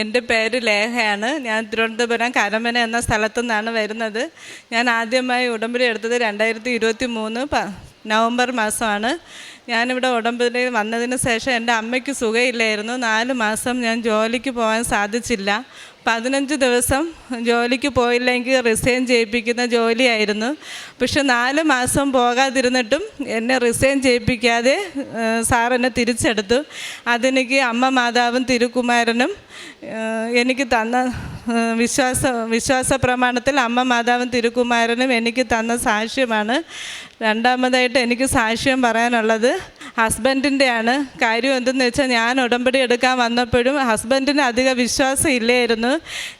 എന്റെ പേര് ലേഖയാണ് ഞാൻ തിരുവനന്തപുരം കരമന എന്ന സ്ഥലത്തു നിന്നാണ് വരുന്നത്. ഞാൻ ആദ്യമായി ഉടമ്പടി എടുത്തത് രണ്ടായിരത്തി ഇരുപത്തി മൂന്ന് നവംബർ മാസമാണ്. ഞാനിവിടെ ഉടമ്പടി വന്നതിന് ശേഷം എന്റെ അമ്മയ്ക്ക് സുഖമില്ലായിരുന്നു നാല് മാസം ഞാൻ ജോലിക്ക് പോകാൻ സാധിച്ചില്ല. പതിനഞ്ച് ദിവസം ജോലിക്ക് പോയില്ലെങ്കിൽ റിസൈൻ ചെയ്യിപ്പിക്കുന്ന ജോലിയായിരുന്നു. പക്ഷെ നാല് മാസം പോകാതിരുന്നിട്ടും എന്നെ റിസൈൻ ചെയ്യിപ്പിക്കാതെ എന്നെ തിരിച്ചെടുത്തു. അതെനിക്ക് അമ്മ മാതാവും തിരുക്കുമാരനും എനിക്ക് തന്ന വിശ്വാസ വിശ്വാസ പ്രമാണത്തിൽ അമ്മ മാതാവും തിരുക്കുമാരനും എനിക്ക് തന്ന സാക്ഷ്യമാണ്. രണ്ടാമതായിട്ട് എനിക്ക് സാക്ഷ്യം പറയാനുള്ളത് ഹസ്ബൻഡിന്റെയാണ് കാര്യം എന്തെന്ന് വെച്ചാൽ ഞാൻ ഉടമ്പടി എടുക്കാൻ വന്നപ്പോഴും ഹസ്ബൻഡിന് അധിക വിശ്വാസം ഇല്ലായിരുന്നു.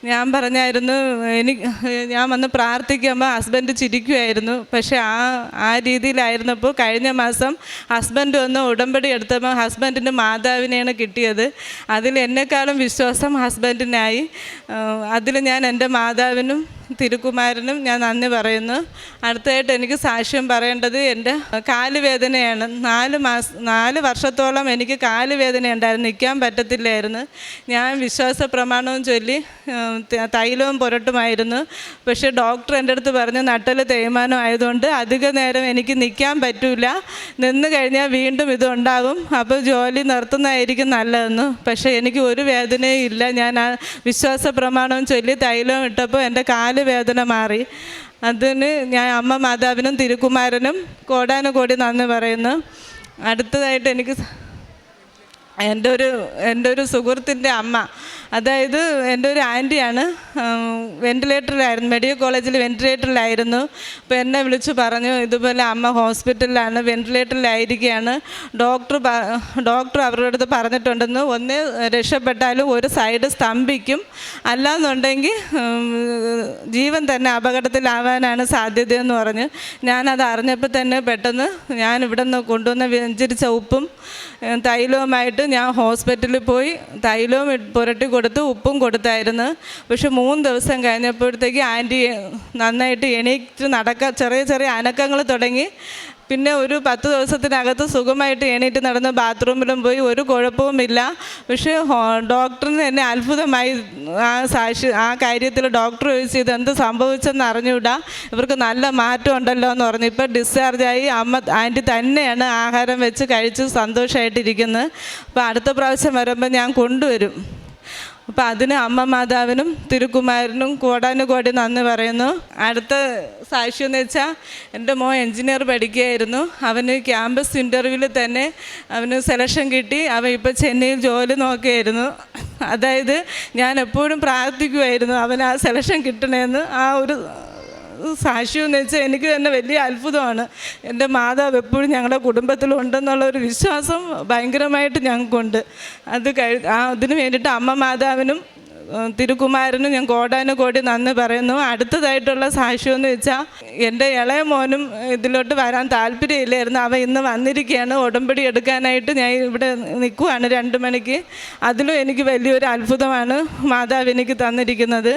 ഞാൻ പറഞ്ഞായിരുന്നു എനിക്ക് ഞാൻ വന്ന് പ്രാർത്ഥിക്കുമ്പോൾ ഹസ്ബൻഡ് ചിരിക്കുമായിരുന്നു പക്ഷേ ആ ആ രീതിയിലായിരുന്നപ്പോൾ കഴിഞ്ഞ മാസം ഹസ്ബൻഡ് വന്ന് ഉടമ്പടി എടുത്തപ്പോൾ ഹസ്ബൻഡിന്റെ മാതാവിനെയാണ് കിട്ടിയത്. അതിൽ എന്നെക്കാളും വിശ്വാസം ഹസ്ബൻഡിനായി. അതിൽ ഞാൻ എന്റെ മാതാവിനും തിരുക്കുമാരനും ഞാൻ നന്ദി പറയുന്നു. അടുത്തതായിട്ട് എനിക്ക് സാക്ഷ്യം പറയേണ്ടത് എന്റെ കാലുവേദനയാണ്. നാല് മാസം നാല് വർഷത്തോളം എനിക്ക് കാലുവേദന ഉണ്ടായിരുന്നു. നിൽക്കാൻ പറ്റത്തില്ലായിരുന്നു. ഞാൻ വിശ്വാസ പ്രമാണവും ചൊല്ലി തൈലവും പുരട്ടുമായിരുന്നു. പക്ഷേ ഡോക്ടർ എന്റെ അടുത്ത് പറഞ്ഞു നട്ടൽ തേയ്മാനം ആയതുകൊണ്ട് അധിക നേരം എനിക്ക് നിൽക്കാൻ പറ്റില്ല നിന്ന് കഴിഞ്ഞാൽ വീണ്ടും ഇതുണ്ടാകും. അപ്പോൾ ജോലി നിർത്തുന്നതായിരിക്കും നല്ലതെന്ന്. പക്ഷേ എനിക്ക് ഒരു വേദനയും ഇല്ല. ഞാൻ ആ വിശ്വാസ പ്രമാണവും ചൊല്ലി തൈലവും ഇട്ടപ്പോൾ എന്റെ കാൽ വേദന മാറി. അതിന് ഞാൻ അമ്മ മാതാവിനും തിരുക്കുമാരനും കോടാനുകോടി നന്ദി പറയുന്നു. അടുത്തതായിട്ട് എനിക്ക് എന്റെ ഒരു എന്റെ ഒരു സുഹൃത്തിന്റെ അമ്മ. അതായത് എന്റെ ഒരു ആന്റിയാണ് വെന്റിലേറ്ററിലായിരുന്നു മെഡിക്കൽ കോളേജിൽ വെന്റിലേറ്ററിലായിരുന്നു അപ്പോൾ എന്നെ വിളിച്ച് പറഞ്ഞു ഇതുപോലെ അമ്മ ഹോസ്പിറ്റലിലാണ് വെന്റിലേറ്ററിലായിരിക്കുകയാണ് ഡോക്ടർ ഡോക്ടർ അവരുടെ അടുത്ത് പറഞ്ഞിട്ടുണ്ടെന്ന്. ഒന്ന് രക്ഷപ്പെട്ടാലും ഒരു സൈഡ് സ്തംഭിക്കും. അല്ലാന്നുണ്ടെങ്കിൽ ജീവൻ തന്നെ അപകടത്തിലാവാനാണ് സാധ്യതയെന്ന് പറഞ്ഞ് ഞാനത് അറിഞ്ഞപ്പോൾ തന്നെ പെട്ടെന്ന് ഞാൻ ഇവിടെ നിന്ന് കൊണ്ടുവന്ന വ്യഞ്ചരിച്ച ഉപ്പും തൈലവുമായിട്ട് ഞാൻ ഹോസ്പിറ്റലിൽ പോയി തൈലവും പുരട്ടി കൊടുത്ത് ഉപ്പും കൊടുത്തായിരുന്നു. പക്ഷെ മൂന്ന് ദിവസം കഴിഞ്ഞപ്പോഴത്തേക്ക് ആന്റി നന്നായിട്ട് എണീറ്റ് നടക്ക ചെറിയ ചെറിയ അനക്കങ്ങൾ തുടങ്ങി. പിന്നെ ഒരു പത്ത് ദിവസത്തിനകത്ത് സുഖമായിട്ട് എണീറ്റ് നടന്ന് ബാത്റൂമിലും പോയി ഒരു കുഴപ്പവുമില്ല. പക്ഷേ ഡോക്ടറിന് എന്നെ അത്ഭുതമായി ആ സാക്ഷി ആ കാര്യത്തിൽ ഡോക്ടർ ചോദിച്ചു ഇത് എന്ത് സംഭവിച്ചെന്ന് അറിഞ്ഞുകൂടാ ഇവർക്ക് നല്ല മാറ്റം ഉണ്ടല്ലോ എന്ന് പറഞ്ഞു. ഇപ്പോൾ ഡിസ്ചാർജായി അമ്മ ആന്റി തന്നെയാണ് ആഹാരം വെച്ച് കഴിച്ച് സന്തോഷമായിട്ടിരിക്കുന്നത് അപ്പോൾ അടുത്ത പ്രാവശ്യം വരുമ്പോൾ ഞാൻ കൊണ്ടുവരും. അപ്പോൾ അതിന് അമ്മ മാതാവിനും തിരുക്കുമാരനും കോടാനുകോടി നന്ദി പറയുന്നു. അടുത്ത സാക്ഷ്യം എന്ന് വെച്ചാൽ എന്റെ മോൻ എൻജിനീയർ പഠിക്കുകയായിരുന്നു. അവന് ക്യാമ്പസ് ഇന്റർവ്യൂവിൽ തന്നെ അവന് സെലക്ഷൻ കിട്ടി. അവൻ ഇപ്പോൾ ചെന്നൈയിൽ ജോലി നോക്കിയായിരുന്നു അതായത് ഞാൻ എപ്പോഴും പ്രാർത്ഥിക്കുമായിരുന്നു അവൻ ആ സെലക്ഷൻ കിട്ടണമെന്ന് ആ ഒരു സാക്ഷ്യം എന്ന് വെച്ചാൽ എനിക്ക് തന്നെ വലിയ അത്ഭുതമാണ്. എന്റെ മാതാവ് എപ്പോഴും ഞങ്ങളുടെ കുടുംബത്തിലുണ്ടെന്നുള്ള ഒരു വിശ്വാസം ഭയങ്കരമായിട്ട് ഞങ്ങൾക്കുണ്ട്. അത് കഴി അതിന് വേണ്ടിയിട്ട് അമ്മ മാതാവിനും തിരുകുമാരനും ഞാൻ കോടാനുകോടി നന്ദി പറയുന്നു. അടുത്തതായിട്ടുള്ള സാക്ഷ്യം എന്ന് വെച്ചാൽ എന്റെ ഇളയ മോനും ഇതിലോട്ട് വരാൻ താല്പര്യമില്ലായിരുന്നു. അവൻ ഇന്ന് വന്നിരിക്കുകയാണ്. ഉടമ്പടി എടുക്കാനായിട്ട് ഞാൻ ഇവിടെ നിൽക്കുവാണ് രണ്ട് മണിക്ക്. അതിലും എനിക്ക് വലിയൊരു അത്ഭുതമാണ് മാതാവ് എനിക്ക് തന്നിരിക്കുന്നത്.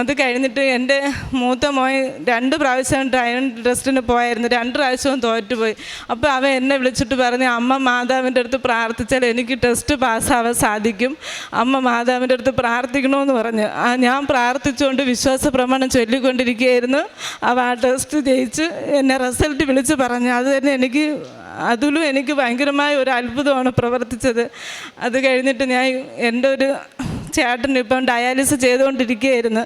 അത് കഴിഞ്ഞിട്ട് എന്റെ മൂത്ത മോൻ രണ്ട് പ്രാവശ്യം ഡ്രൈവിംഗ് ടെസ്റ്റിന് പോയായിരുന്നു. രണ്ട് പ്രാവശ്യവും തോറ്റുപോയി. അപ്പോൾ അവൻ എന്നെ വിളിച്ചിട്ട് പറഞ്ഞു അമ്മ മാതാവിന്റെ അടുത്ത് പ്രാർത്ഥിച്ചാൽ എനിക്ക് ടെസ്റ്റ് പാസ്സാവാൻ സാധിക്കും. അമ്മ മാതാവിന്റെ അടുത്ത് പ്രാർത്ഥിക്കണമെന്ന് പറഞ്ഞു. ഞാൻ പ്രാർത്ഥിച്ചുകൊണ്ട് വിശ്വാസ പ്രമാണം ചൊല്ലിക്കൊണ്ടിരിക്കുകയായിരുന്നു. അവ ആ ടെസ്റ്റ് ജയിച്ച് എന്നെ റിസൾട്ട് വിളിച്ച് പറഞ്ഞു. അത് തന്നെ എനിക്ക് അതിലും എനിക്ക് ഭയങ്കരമായ ഒരു അത്ഭുതമാണ് പ്രവർത്തിച്ചത്. അത് കഴിഞ്ഞിട്ട് ഞാൻ എന്റെ ഒരു ചേട്ടൻ ഇപ്പം ഡയാലിസിസ് ചെയ്തുകൊണ്ടിരിക്കുകയായിരുന്നു.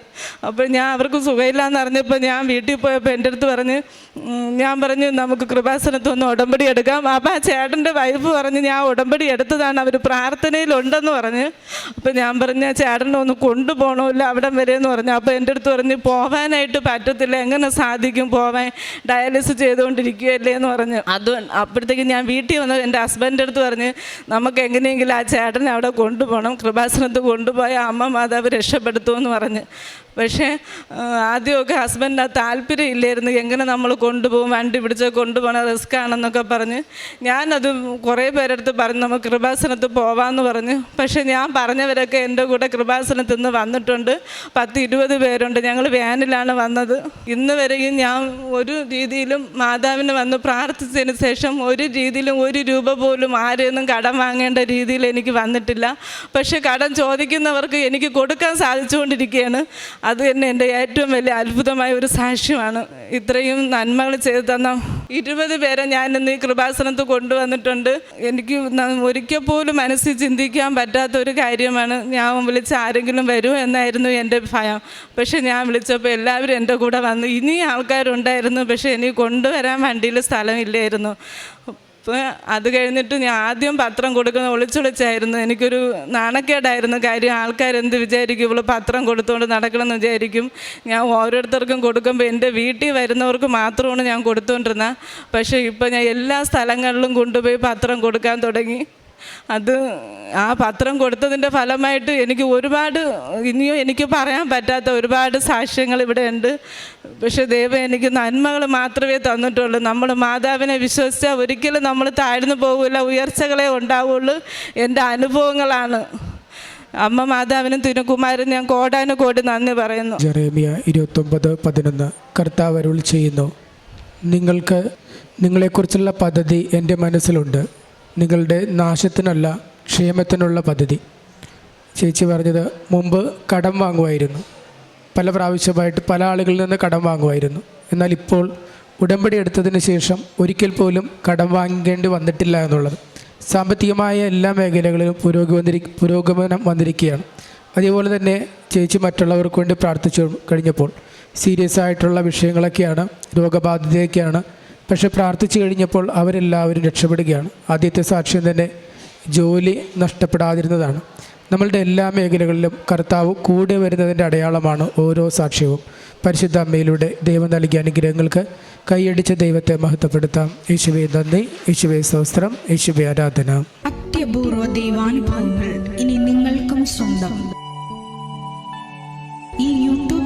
അപ്പോൾ ഞാൻ അവർക്ക് സുഖമില്ലാന്ന് അറിഞ്ഞപ്പോൾ ഞാൻ വീട്ടിൽ പോയപ്പോൾ എന്റെ അടുത്ത് പറഞ്ഞ് ഞാൻ പറഞ്ഞു നമുക്ക് കൃപാസനത്തൊന്ന് ഉടമ്പടി എടുക്കാം. അപ്പം ആ ചേട്ടന്റെ വൈഫ് പറഞ്ഞ് ഞാൻ ഉടമ്പടി എടുത്തതാണ് അവർ പ്രാർത്ഥനയിലുണ്ടെന്ന് പറഞ്ഞ്. അപ്പം ഞാൻ പറഞ്ഞ ചേട്ടനെ ഒന്ന് കൊണ്ടുപോകണമല്ലോ അവിടം വരെ എന്ന് പറഞ്ഞു. അപ്പോൾ എന്റെ അടുത്ത് പറഞ്ഞ് പോകാനായിട്ട് പറ്റത്തില്ല എങ്ങനെ സാധിക്കും പോവാൻ? ഡയാലിസിസ് ചെയ്തുകൊണ്ടിരിക്കുകയല്ലേ എന്ന് പറഞ്ഞു. അത് അപ്പോഴത്തേക്ക് ഞാൻ വീട്ടിൽ വന്ന് എന്റെ ഹസ്ബൻഡിന്റെ അടുത്ത് പറഞ്ഞ് നമുക്ക് എങ്ങനെയെങ്കിലും ആ ചേട്ടനെ അവിടെ കൊണ്ടുപോകണം കൃപാസനത്ത് കൊണ്ടുപോയ അമ്മ മാതാവ് രക്ഷപ്പെടുത്തുമെന്ന് പറഞ്ഞ്. പക്ഷേ ആദ്യമൊക്കെ ഹസ്ബൻഡിന് ആ താല്പര്യം ഇല്ലായിരുന്നു. എങ്ങനെ നമ്മൾ കൊണ്ടുപോകും? വണ്ടി പിടിച്ച് കൊണ്ടുപോകണ റിസ്ക് ആണെന്നൊക്കെ പറഞ്ഞ്. ഞാനത് കുറേ പേരെടുത്ത് പറഞ്ഞു നമുക്ക് കൃപാസനത്ത് പോവാമെന്ന് പറഞ്ഞു. പക്ഷേ ഞാൻ പറഞ്ഞവരൊക്കെ എന്റെ കൂടെ കൃപാസനത്തിൽ നിന്ന് വന്നിട്ടുണ്ട്. പത്ത് ഇരുപത് പേരുണ്ട്. ഞങ്ങൾ വാനിലാണ് വന്നത്. ഇന്ന് വരെയും ഞാൻ ഒരു രീതിയിലും മാതാവിന് വന്ന് പ്രാർത്ഥിച്ചതിന് ശേഷം ഒരു രീതിയിലും ഒരു രൂപ പോലും ആരെയൊന്നും കടം വാങ്ങേണ്ട രീതിയിൽ എനിക്ക് വന്നിട്ടില്ല. പക്ഷേ കടം ചോദിക്കുന്നവർക്ക് എനിക്ക് കൊടുക്കാൻ സാധിച്ചുകൊണ്ടിരിക്കുകയാണ്. അത് തന്നെ എന്റെ ഏറ്റവും വലിയ അത്ഭുതമായ ഒരു സാക്ഷ്യമാണ്. ഇത്രയും നന്മകൾ ചെയ്തു തന്ന ഇരുപത് പേരെ ഞാൻ ഇന്ന് ഈ കൃപാസനത്ത് കൊണ്ടുവന്നിട്ടുണ്ട്. എനിക്ക് ഒരിക്കൽ പോലും മനസ്സിൽ ചിന്തിക്കാൻ പറ്റാത്ത ഒരു കാര്യമാണ്. ഞാൻ വിളിച്ച് ആരെങ്കിലും വരുമോ എന്നായിരുന്നു എന്റെ ഭയം. പക്ഷേ ഞാൻ വിളിച്ചപ്പോൾ എല്ലാവരും എന്റെ കൂടെ വന്നു ഇനി ആൾക്കാരുണ്ടായിരുന്നു. പക്ഷേ എനിക്ക് കൊണ്ടുവരാൻ വണ്ടിയിൽ സ്ഥലമില്ലായിരുന്നു. അപ്പോൾ അത് കഴിഞ്ഞിട്ട് ഞാൻ ആദ്യം പത്രം കൊടുക്കുന്ന ഒളിച്ചൊളിച്ചായിരുന്നു. എനിക്കൊരു നാണക്കേടായിരുന്നു കാര്യം ആൾക്കാരെന്ത് വിചാരിക്കും? ഇവൾ പത്രം കൊടുത്തുകൊണ്ട് നടക്കണമെന്ന് വിചാരിക്കും. ഞാൻ ഓരോരുത്തർക്കും കൊടുക്കുമ്പോൾ എന്റെ വീട്ടിൽ വരുന്നവർക്ക് മാത്രമാണ് ഞാൻ കൊടുത്തുകൊണ്ടിരുന്നത് പക്ഷേ ഇപ്പോൾ ഞാൻ എല്ലാ സ്ഥലങ്ങളിലും കൊണ്ടുപോയി പത്രം കൊടുക്കാൻ തുടങ്ങി. അത് ആ പത്രം കൊടുത്തതിന്റെ ഫലമായിട്ട് എനിക്ക് ഒരുപാട് ഇനിയും എനിക്ക് പറയാൻ പറ്റാത്ത ഒരുപാട് സാക്ഷ്യങ്ങൾ ഇവിടെ ഉണ്ട്. പക്ഷെ ദൈവം എനിക്ക് നന്മകൾ മാത്രമേ തന്നിട്ടുള്ളൂ. നമ്മൾ മാതാവിനെ വിശ്വസിച്ചാൽ ഒരിക്കലും നമ്മൾ താഴ്ന്നു പോകില്ല ഉയർച്ചകളെ ഉണ്ടാവുള്ളൂ. എന്റെ അനുഭവങ്ങളാണ്. അമ്മ മാതാവിനും തിരുക്കുമാരനും ഞാൻ കോടാനുകോടി നന്ദി പറയുന്നു. ജെറേമിയ ഇരുപത്തൊമ്പത് പതിനൊന്ന്. കർത്താവ് അരുൾ ചെയ്യുന്നു. നിങ്ങൾക്ക് നിങ്ങളെക്കുറിച്ചുള്ള പദ്ധതി എന്റെ മനസ്സിലുണ്ട്. നിങ്ങളുടെ നാശത്തിനല്ല ക്ഷേമത്തിനുള്ള പദ്ധതി. ചേച്ചി പറഞ്ഞത് മുമ്പ് കടം വാങ്ങുമായിരുന്നു. പല പ്രാവശ്യമായിട്ട് പല ആളുകളിൽ നിന്ന് കടം വാങ്ങുമായിരുന്നു. എന്നാൽ ഇപ്പോൾ ഉടമ്പടി എടുത്തതിന് ശേഷം ഒരിക്കൽ പോലും കടം വാങ്ങേണ്ടി വന്നിട്ടില്ല എന്നുള്ളത് സാമ്പത്തികമായ എല്ലാ മേഖലകളിലും പുരോഗതി വന്നിരി പുരോഗമനം വന്നിരിക്കുകയാണ്. അതേപോലെ തന്നെ ചേച്ചി മറ്റുള്ളവർക്ക് വേണ്ടി പ്രാർത്ഥിച്ചു കഴിഞ്ഞപ്പോൾ സീരിയസ് ആയിട്ടുള്ള വിഷയങ്ങളൊക്കെയാണ് രോഗബാധിതയൊക്കെയാണ് പക്ഷെ പ്രാർത്ഥിച്ചു കഴിഞ്ഞപ്പോൾ അവരെല്ലാവരും രക്ഷപ്പെടുകയാണ്. ആദ്യത്തെ സാക്ഷ്യം തന്നെ ജോലി നഷ്ടപ്പെടാതിരുന്നതാണ്. നമ്മളുടെ എല്ലാ മേഖലകളിലും കർത്താവ് കൂടെ വരുന്നതിന്റെ അടയാളമാണ് ഓരോ സാക്ഷ്യവും. പരിശുദ്ധ അമ്മയിലൂടെ ദൈവം നൽകിയ അനുഗ്രഹങ്ങൾക്ക് കൈയടിച്ച ദൈവത്തെ മഹത്വപ്പെടുത്താം. യേശുവെ നന്ദി. യേശുവെ സഹസ്രം യേശുവെ ആരാധന. അത്യപൂർവ ദൈവാനുഭവങ്ങൾ ഇനി നിങ്ങൾക്കും സ്വന്തം. ഈ